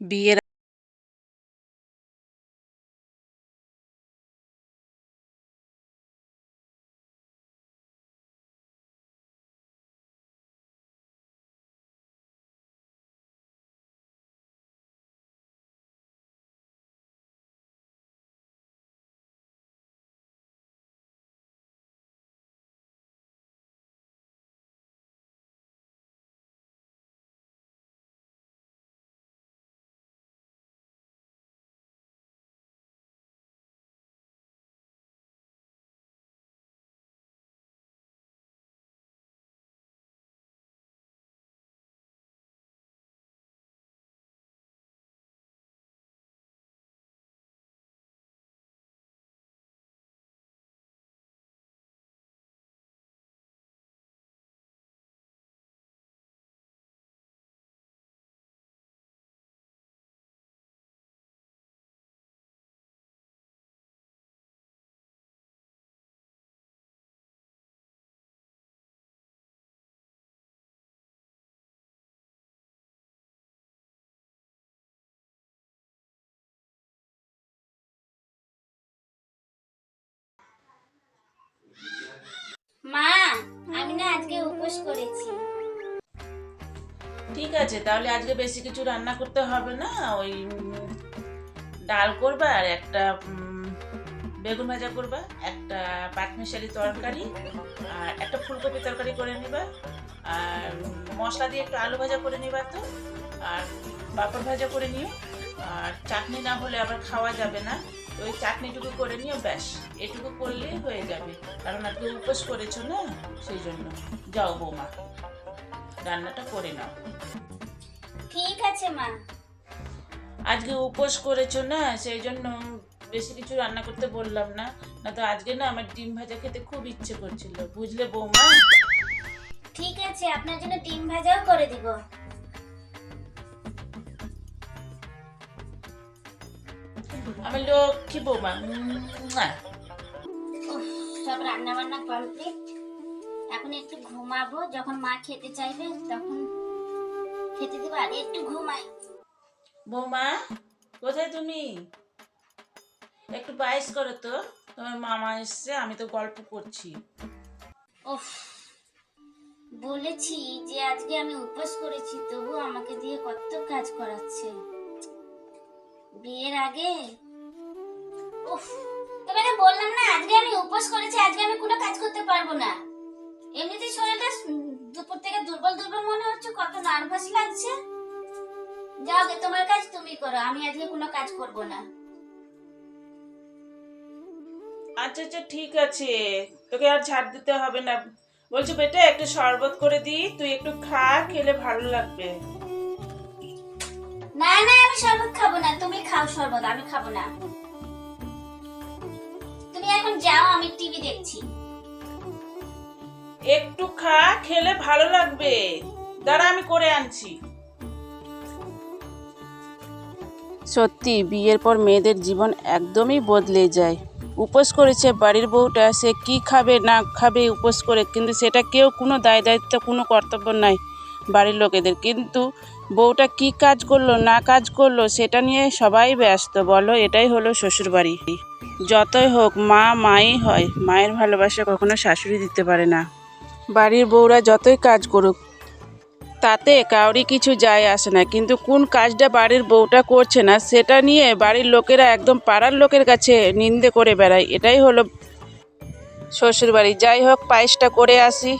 বিয়ের ঠিক আছে, তাহলে আজকে বেশি কিছু রান্না করতে হবে না। ওই ডাল করবা আর একটা বেগুন ভাজা করবা, একটা পাটমিশালি তরকারি আর একটা ফুলকপি তরকারি করে নিবা। আর মশলা দিয়ে একটু আলু ভাজা করে নিবা তো। আর পাঁপড় ভাজা করে নিও। আর চাটনি না হলে আবার খাওয়া যাবে না। ওই চাটনিটুকু করে নিও ব্যাস। এটুকু করলেই হয়ে যাবে। কারণ আজকে উপোস করেছ না? সেই জন্য। যাও বৌমা রান্নাটা করে নাও। ঠিক আছে মা। আজকে উপোস করেছ না? সেই জন্য বেশি কিছু রান্না করতে বললাম না। না তো আজকে না আমার ডিম ভাজা খেতে খুব ইচ্ছে করছিল। বুঝলে বৌমা? ঠিক আছে আপনার জন্য ডিম ভাজাও করে দিব। আমি লক্ষ্মী বৌমা সব রান্না বান্না কমপ্লিট এখন একটু ঘুমাবো যখন মা খেতে চাইবে তখন খেতে দেবো আগে একটু ঘুমাই। বৌমা কোথায় তুমি? একটু বাইস করো তো। তোমার মামা এসছে আমি তো গল্প করছি। উফ বলেছি যে আজকে আমি উপোস করেছি তবু আমাকে দিয়ে কত কাজ করাচ্ছে। বিয়ের আগে উফ তোমাকে বললাম না আজকে আমি উপোস করেছি আজকে আমি কোনো কাজ করতে পারব না। এমনিতেই শরীরটা দুপুর থেকে দুর্বল দুর্বল মনে হচ্ছে কত নার্ভাস লাগছে। যাও গে, তোমার কাজ তুমি করো আমি আজকে কোনো কাজ করব না। আচ্ছা আচ্ছা ঠিক আছে। তোকে আর ছাড় দিতে হবে না। বলছি বেটা একটু শরবত করে দিই তুই একটু খা খেলে ভালো লাগবে। না না আমি শরবত খাব না তুমি খাও শরবত আমি খাব না। এখন যাও আমি টিভি দেখছি। একটু খা খেলে ভালো লাগবে। দাঁড়া আমি করে আনছি। সত্যি বিয়ের পর মেয়েদের জীবন একদমই বদলে যায়। উপোস করেছে বাড়ির বউটা সে কি খাবে না খাবে উপোস করে কিন্তু সেটা কেউ কোনো দায় দায়িত্ব কোনো কর্তব্য নাই। বাড়ির লোকেদের। কিন্তু বউটা কি কাজ করল, না কাজ করল, সেটা নিয়ে সবাই ব্যস্ত। বলো, এটাই হলো শ্বশুরবাড়ি। যতই হোক, মা মাই হয়, মায়ের ভালোবাসা কখনো শাশুড়ি দিতে পারে না। বাড়ির বউরা যতই কাজ করুক, তাতে কাউরি কিছু যায় আসে না। কিন্তু কোন কাজটা বাড়ির বউটা করছে না, সেটা নিয়ে বাড়ির লোকেরা একদম পাড়ার লোকের কাছে নিন্দে করে বেড়ায়। এটাই হলো শ্বশুরবাড়ি। যাই হোক, পায়েসটা করে আসি।